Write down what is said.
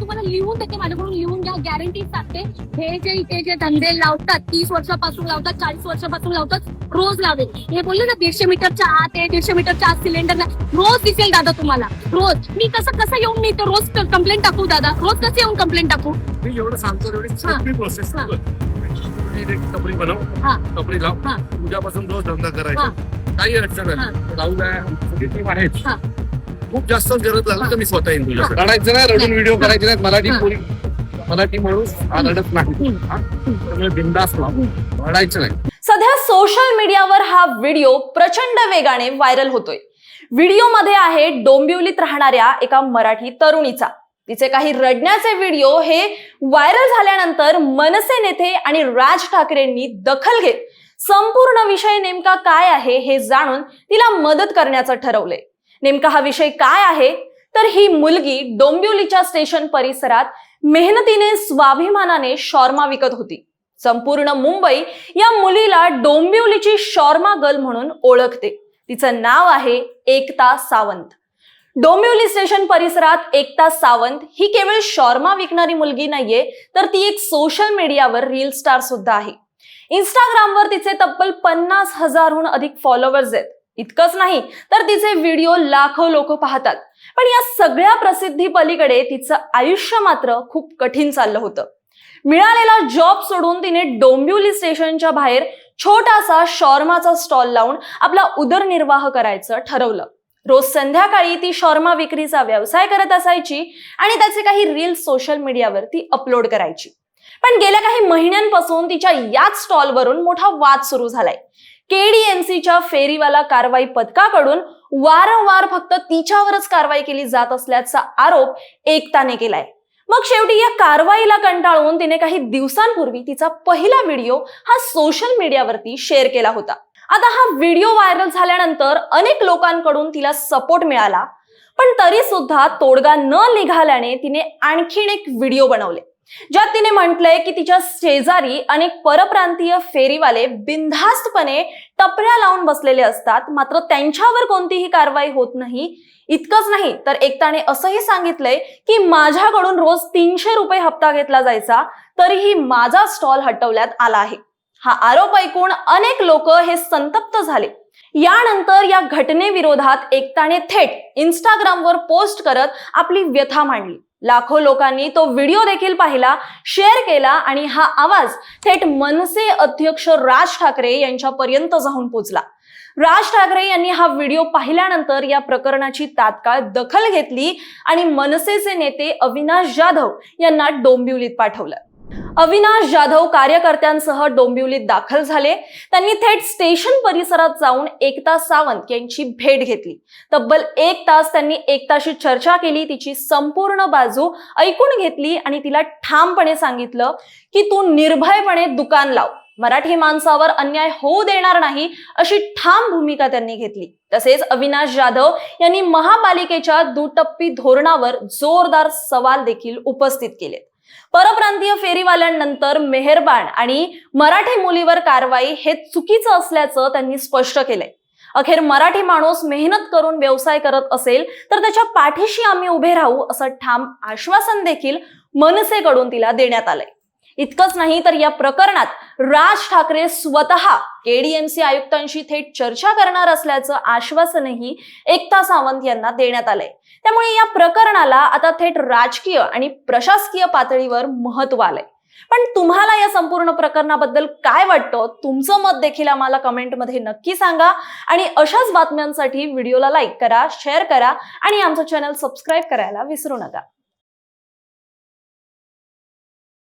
तुम्हाला लिहून देते माझ्याकडून लिहून घ्या. गॅरंटी सांगते. हे जे इथे जे धंदे लावतात तीस वर्षापासून लावतात चाळीस वर्षापासून लावतात रोज लावेल. हे बोलले ना दीडशे मीटरच्या आत आहे दीडशे मीटरच्या आत सिलेंडर नाही. रोज दिसेल दादा तुम्हाला. रोज. मी कसं कसं येऊन मी तर रोज कंप्लेंट टाकू दादा? रोज कसं येऊन कंप्लेंट टाकू? मी एवढं सांगतो एवढी सोपी प्रोसेस हा. कपडी बनव हा. कपडी लाव. हा. उद्यापासून रोज धंदा हा. करायचा काही अडचण हा. नाही लावू द्या. सगळी टीम आहेच. हा. खूप जास्त गरज लागली तर मी स्वतः येईन तुझ्या. रडायचं नाही रडून व्हिडिओ करायचे नाहीत. मराठी. पोरी मराठी माणूस हा रडत नाही. हा? त्यामुळे बिंदास रडायचं नाही. सध्या सोशल मीडियावर हा व्हिडिओ प्रचंड वेगाने व्हायरल होतोय. व्हिडिओमध्ये आहे डोंबिवलीत राहणाऱ्या एका मराठी तरुणीचा. तिचे काही रडण्याचे व्हिडिओ हे व्हायरल झाल्यानंतर मनसे नेते आणि राज ठाकरेंनी दखल घेत. संपूर्ण विषय नेमका काय आहे हे जाणून तिला मदत करण्याचं ठरवलंय. नेमका हा विषय काय आहे? तर ही मुलगी डोंबिवलीच्या स्टेशन परिसरात मेहनतीने स्वाभिमानाने शॉर्मा विकत होती. संपूर्ण मुंबई या मुलीला डोंबिवलीची शॉर्मा गर्ल म्हणून ओळखते. तिचं नाव आहे एकता सावंत. डोंबिवली स्टेशन परिसरात एकता सावंत ही केवळ शॉर्मा विकणारी मुलगी नाहीये तर ती एक सोशल मीडियावर रील स्टार सुद्धा आहे. इंस्टाग्रामवर तिचे तब्बल पन्नास हजारहून अधिक फॉलोअर्स आहेत. इतकंच नाही तर तिचे व्हिडिओ लाखो लोक पाहतात. पण या सगळ्या प्रसिद्धी पलीकडे तिचं आयुष्य मात्र खूप कठीण चाललं होतं. मिळालेला जॉब सोडून तिने डोंबिवली स्टेशनच्या बाहेर छोटासा शॉर्माचा स्टॉल लावून आपला उदरनिर्वाह करायचं ठरवलं. रोज संध्याकाळी ती शॉर्मा विक्रीचा व्यवसाय करत असायची आणि त्याचे काही रील सोशल मीडियावर ती अपलोड करायची. पण गेल्या काही महिन्यांपासून तिच्या याच स्टॉलवरून मोठा वाद सुरू झालाय. केडीएमसीच्या फेरीवाला कारवाई पथकाकडून वारंवार फक्त तिच्यावरच कारवाई केली जात असल्याचा आरोप एकताने केलाय. मग शेवटी या कारवाईला कंटाळून तिने काही दिवसांपूर्वी तिचा पहिला व्हिडिओ हा सोशल मीडियावरती शेअर केला होता. आता हा व्हिडिओ व्हायरल झाल्यानंतर अनेक लोकांकडून तिला सपोर्ट मिळाला पण तरी सुद्धा तोडगा न निघाल्याने तिने आणखीन एक व्हिडिओ बनवले. ज्यात तिने म्हटलंय की तिच्या शेजारी अनेक परप्रांतीय फेरीवाले बिनधास्तपणे टपऱ्या लावून बसलेले असतात. मात्र त्यांच्यावर कोणतीही कारवाई होत नाही. इतकंच नाही तर एकताने असंही सांगितलंय की माझ्याकडून रोज तीनशे रुपये हप्ता घेतला जायचा तरीही माझा स्टॉल हटवण्यात आला आहे. हा आरोप ऐकून अनेक लोक हे संतप्त झाले. यानंतर या घटनेविरोधात एकताने थेट इंस्टाग्रामवर पोस्ट करत आपली व्यथा मांडली. लाखो लोकांनी तो व्हिडिओ देखील पाहिला शेअर केला आणि हा आवाज थेट मनसे अध्यक्ष राज ठाकरे यांच्यापर्यंत जाऊन पोचला. राज ठाकरे यांनी हा व्हिडिओ पाहिल्यानंतर या प्रकरणाची तात्काळ दखल घेतली आणि मनसेचे नेते अविनाश जाधव यांना डोंबिवलीत पाठवलं. अविनाश जाधव कार्यकर्त्यांसह डोंबिवलीत दाखल झाले. त्यांनी थेट स्टेशन परिसरात जाऊन एकता सावंत यांची भेट घेतली. तब्बल एक तास त्यांनी एकताशी चर्चा केली. तिची संपूर्ण बाजू ऐकून घेतली आणि तिला ठामपणे सांगितलं की तू निर्भयपणे दुकान लाव. मराठी माणसावर अन्याय होऊ देणार नाही अशी ठाम भूमिका त्यांनी घेतली. तसेच अविनाश जाधव यांनी महापालिकेच्या दुटप्पी धोरणावर जोरदार सवाल देखील उपस्थित केले परप्रांतीय फेरीवाल्यांनंतर मेहरबान आणि मराठी मुलीवर कारवाई हे चुकीचं असल्याचं त्यांनी स्पष्ट केलंय. अखेर मराठी माणूस मेहनत करून व्यवसाय करत असेल तर त्याच्या पाठीशी आम्ही उभे राहू असं ठाम आश्वासन देखील मनसेकडून तिला देण्यात आलंय. इतकंच नाही तर या प्रकरणात राज ठाकरे स्वतः केडीएमसी आयुक्तांशी थेट चर्चा करणार असल्याचं आश्वासनही एकता सावंत यांना देण्यात आलंय. त्यामुळे या प्रकरणाला आता थेट राजकीय आणि प्रशासकीय पातळीवर महत्त्व आलंय. पण तुम्हाला या संपूर्ण प्रकरणाबद्दल काय वाटतं? तुमचं मत देखील आम्हाला कमेंटमध्ये नक्की सांगा. आणि अशाच बातम्यांसाठी व्हिडिओला लाईक करा शेअर करा आणि आमचं चॅनल सबस्क्राईब करायला विसरू नका.